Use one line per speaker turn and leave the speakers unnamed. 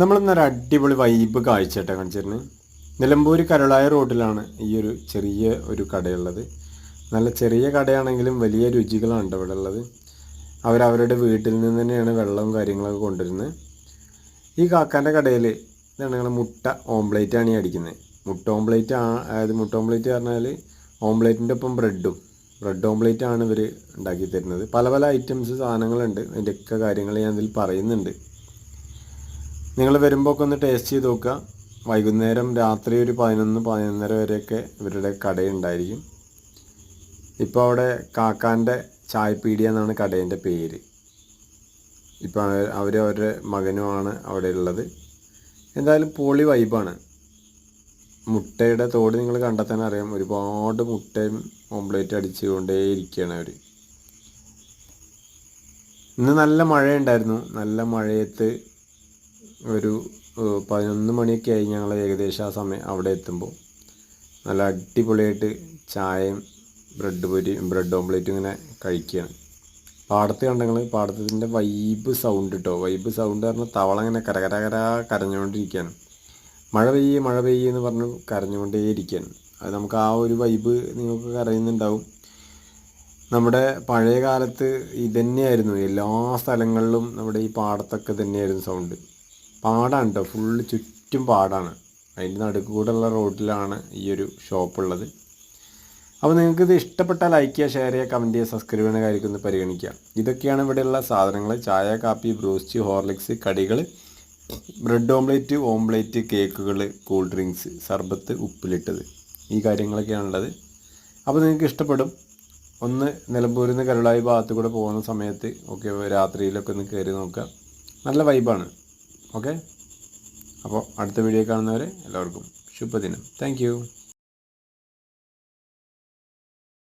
നമ്മളിന്നൊരു അടിപൊളി വൈബ് കാഴ്ചയായിട്ട് കാണിച്ചിരുന്നു. നിലമ്പൂർ കരളായ റോഡിലാണ് ഈ ഒരു ചെറിയ ഒരു കടയുള്ളത്. നല്ല ചെറിയ കടയാണെങ്കിലും വലിയ രുചികളാണ് ഇവിടെ ഉള്ളത് അവരവരുടെ വീട്ടിൽ നിന്ന് തന്നെയാണ് വെള്ളവും കാര്യങ്ങളൊക്കെ കൊണ്ടുവരുന്നത് ഈ കാക്കാന്റെ കടയിൽ ഇതാണ് ഞങ്ങൾ മുട്ട ഓംപ്ലേറ്റ് ആണ് ഈ അടിക്കുന്നത് മുട്ട ഓംപ്ലേറ്റ് അതായത് മുട്ട ഓംപ്ലേറ്റ് പറഞ്ഞാൽ ഓംപ്ലേറ്റിന്റെ ഒപ്പം ബ്രെഡും. ബ്രെഡ് ഓംപ്ലേറ്റ് ആണ് ഇവർ ഉണ്ടാക്കി തരുന്നത്. പല പല ഐറ്റംസ് സാധനങ്ങളുണ്ട്. അതിന്റെയൊക്കെ കാര്യങ്ങൾ ഞാൻ ഇതിൽ പറയുന്നുണ്ട്. നിങ്ങൾ വരുമ്പോൾ ഒക്കെ ഒന്ന് ടേസ്റ്റ് ചെയ്ത് നോക്കുക. വൈകുന്നേരം രാത്രി ഒരു പതിനൊന്ന് പതിനൊന്നര വരെയൊക്കെ ഇവരുടെ കടയുണ്ടായിരിക്കും. ഇപ്പോൾ അവിടെ കാക്കാന്റെ ചായപ്പീടിയ എന്നാണ് കടേന്റെ പേര്. ഇപ്പോൾ അവർ അവരുടെ മകനുമാണ് അവിടെ ഉള്ളത്. എന്തായാലും പൊളി വൈബാണ്. മുട്ടയുടെ തോട് നിങ്ങൾ കണ്ടാൽ തന്നെ അറിയാം. ഒരുപാട് മുട്ടയും ഓംപ്ലേറ്റ് അടിച്ചുകൊണ്ടേ ഇരിക്കുകയാണ് അവർ ഇന്ന് നല്ല മഴയുണ്ടായിരുന്നു. നല്ല മഴയത്ത് ഒരു പതിനൊന്ന് മണിയൊക്കെ ആയി ഞങ്ങൾ ഏകദേശം ആ സമയം അവിടെ എത്തുമ്പോൾ. നല്ല അടിപൊളിയായിട്ട് ചായയും ബ്രെഡ് പൊരി ബ്രെഡ് ഓംപ്ലേറ്റും ഇങ്ങനെ കഴിക്കുകയാണ്. പാടത്ത് കണ്ടങ്ങൾ പാടത്തിന്റെ വൈബ് സൗണ്ട് കേട്ടോ വൈബ് സൗണ്ട് പറഞ്ഞാൽ തവള ഇങ്ങനെ കരകരകര കരഞ്ഞുകൊണ്ടിരിക്കുകയാണ്. മഴ പെയ്യേ മഴ പെയ്യേ എന്ന് പറഞ്ഞു കരഞ്ഞുകൊണ്ടേ ഇരിക്കുകയാണ് അത് നമുക്ക് ആ ഒരു വൈബ് നിങ്ങൾക്ക് കരയുന്നുണ്ടാവും നമ്മുടെ പഴയ കാലത്ത് ഇതന്നെയായിരുന്നു. എല്ലാ സ്ഥലങ്ങളിലും നമ്മുടെ ഈ പാടത്തൊക്കെ തന്നെയായിരുന്നു സൗണ്ട് പാടാണ് കേട്ടോ ഫുള്ള് ചുറ്റും പാടാണ്. അതിന്റെ നടുക്ക് കൂടെയുള്ള റോഡിലാണ് ഈ ഒരു ഷോപ്പ് ഉള്ളത് അപ്പോൾ നിങ്ങൾക്ക് ഇത് ഇഷ്ടപ്പെട്ടാൽ ലൈക്ക് ചെയ്യുക ഷെയർ ചെയ്യുക കമന്റ് ചെയ്യുക സബ്സ്ക്രൈബ് ചെയ്യുന്ന കാര്യമൊക്കെ ഒന്ന് പരിഗണിക്കുക. ഇതൊക്കെയാണ് ഇവിടെയുള്ള സാധനങ്ങൾ. ചായ കാപ്പി ബ്രൂസ്റ്റ് ഹോർലിക്സ് കടികൾ ബ്രെഡ് ഓംലേറ്റ് ഓംലേറ്റ് കേക്കുകൾ കൂൾ ഡ്രിങ്ക്സ് സർബത്ത് ഉപ്പിലിട്ടത്. ഈ കാര്യങ്ങളൊക്കെയാണുള്ളത് അപ്പോൾ നിങ്ങൾക്ക് ഇഷ്ടപ്പെടും. ഒന്ന് നിലമ്പൂരിൽ നിന്ന് കരുളായി ഭാഗത്ത് കൂടെ പോകുന്ന സമയത്ത് ഓക്കെ രാത്രിയിലൊക്കെ ഒന്ന് കയറി നോക്കുക. നല്ല വൈബാണ് ഓക്കെ? അപ്പോൾ അടുത്ത വീഡിയോ കാണുന്നവരെ എല്ലാവർക്കും ശുഭദിനം. താങ്ക്